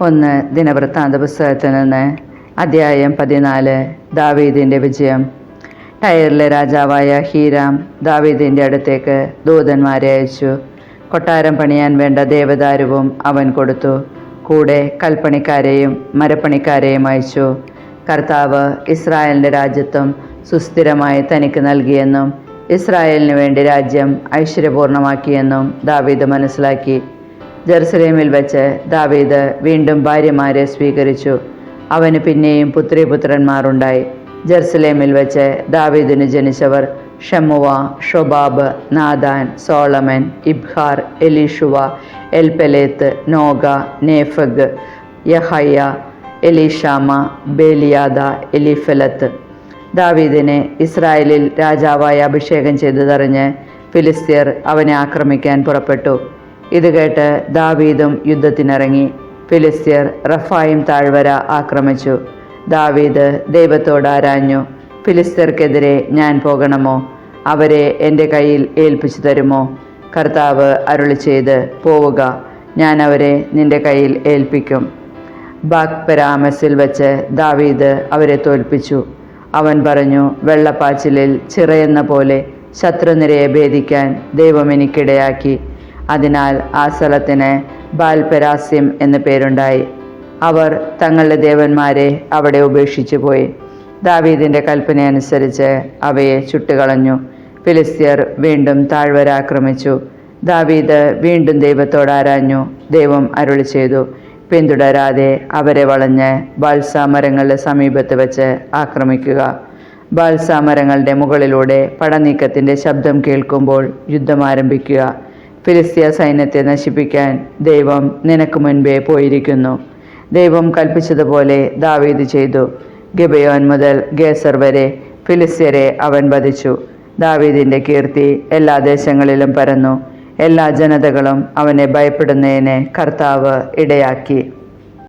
ഒന്ന് ദിനവൃത്താന്ത പുസ്തകത്തിൽ നിന്ന് അധ്യായം പതിനാല് ദാവീദിന്റെ വിജയം. ടയറിലെ രാജാവായ ഹീരാം ദാവീദിന്റെ അടുത്തേക്ക് ദൂതന്മാരെ അയച്ചു. കൊട്ടാരം പണിയാൻ വേണ്ട ദേവദാരുവും അവൻ കൊടുത്തു. കൂടെ കൽപ്പണിക്കാരെയും മരപ്പണിക്കാരെയും അയച്ചു. കർത്താവ് ഇസ്രായേലിന്റെ രാജ്യത്വം സുസ്ഥിരമായി തനിക്ക് നൽകിയെന്നും ഇസ്രായേലിന് വേണ്ടി രാജ്യം ഐശ്വര്യപൂർണമാക്കിയെന്നും ദാവീദ് മനസ്സിലാക്കി. ജെറുസലേമിൽ വെച്ച് ദാവീദ് വീണ്ടും ഭാര്യമാരെ സ്വീകരിച്ചു. അവന് പിന്നെയും പുത്രിപുത്രന്മാരുണ്ടായി ജെറുസലേമിൽ വെച്ച് ദാവീദിന് ജനിച്ചവർ ഷമുവ ഷൊബാബ് നാദാൻ സോളമൻ ഇബ്ഹാർ എലീഷുവ എൽപെലേത്ത് നോഗ നേഫഗ് യഹയ്യ എലീഷാമ ബേലിയാദ എലിഫലത്ത്. ദാവീദിനെ ഇസ്രായേലിൽ രാജാവായി അഭിഷേകം ചെയ്തതറിഞ്ഞ് ഫിലിസ്തീർ അവനെ ആക്രമിക്കാൻ പുറപ്പെട്ടു. ഇത് കേട്ട് ദാവീദും യുദ്ധത്തിനിറങ്ങി. ഫിലിസ്തീർ റഫായും താഴ്വര ആക്രമിച്ചു. ദാവീദ് ദൈവത്തോട് ആരാഞ്ഞു ഫിലിസ്തീർക്കെതിരെ ഞാൻ പോകണമോ? അവരെ എന്റെ കയ്യിൽ ഏൽപ്പിച്ചു തരുമോ? കർത്താവ് അരുളി ചെയ്ത് പോവുക ഞാൻ അവരെ നിന്റെ കയ്യിൽ ഏൽപ്പിക്കും. ബാക്പെരാമസിൽ വെച്ച് ദാവീദ് അവരെ തോൽപ്പിച്ചു. അവൻ പറഞ്ഞു വെള്ളപ്പാച്ചിലിൽ ചിറയെന്ന പോലെ ശത്രുനിരയെ ഭേദിക്കാൻ ദൈവം എനിക്കിടയാക്കി. അതിനാൽ ആ സ്ഥലത്തിന് ബാൽപരാസ്യം എന്ന് പേരുണ്ടായി. അവർ തങ്ങളുടെ ദേവന്മാരെ അവിടെ ഉപേക്ഷിച്ചു പോയി. ദാവീദിന്റെ കൽപ്പനയനുസരിച്ച് അവയെ ചുട്ടുകളഞ്ഞു. ഫിലിസ്തീർ വീണ്ടും താഴ്വര ആക്രമിച്ചു. ദാവീദ് വീണ്ടും ദൈവത്തോട് ആരാഞ്ഞു. ദൈവം അരുളി ചെയ്തു. പിന്തുടരാതെ അവരെ വളഞ്ഞ് ബാൽസാമരങ്ങളുടെ സമീപത്ത് വെച്ച് ആക്രമിക്കുക. ബാൽസാമരങ്ങളുടെ മുകളിലൂടെ പടനീക്കത്തിന്റെ ശബ്ദം കേൾക്കുമ്പോൾ യുദ്ധം ആരംഭിക്കുക. ഫിലിസ്തീയ സൈന്യത്തെ നശിപ്പിക്കാൻ ദൈവം നിനക്ക് മുൻപേ പോയിരിക്കുന്നു. ദൈവം കൽപ്പിച്ചതുപോലെ ദാവീദ് ചെയ്തു. ഗിബയോൻ മുതൽ ഗേസർ വരെ ഫിലിസ്തീയരെ അവൻ വധിച്ചു. ദാവീദിന്റെ കീർത്തി എല്ലാ ദേശങ്ങളിലും പരന്നു. എല്ലാ ജനതകളും അവനെ ഭയപ്പെടുന്നതിനെ കർത്താവ് ഇടയാക്കി.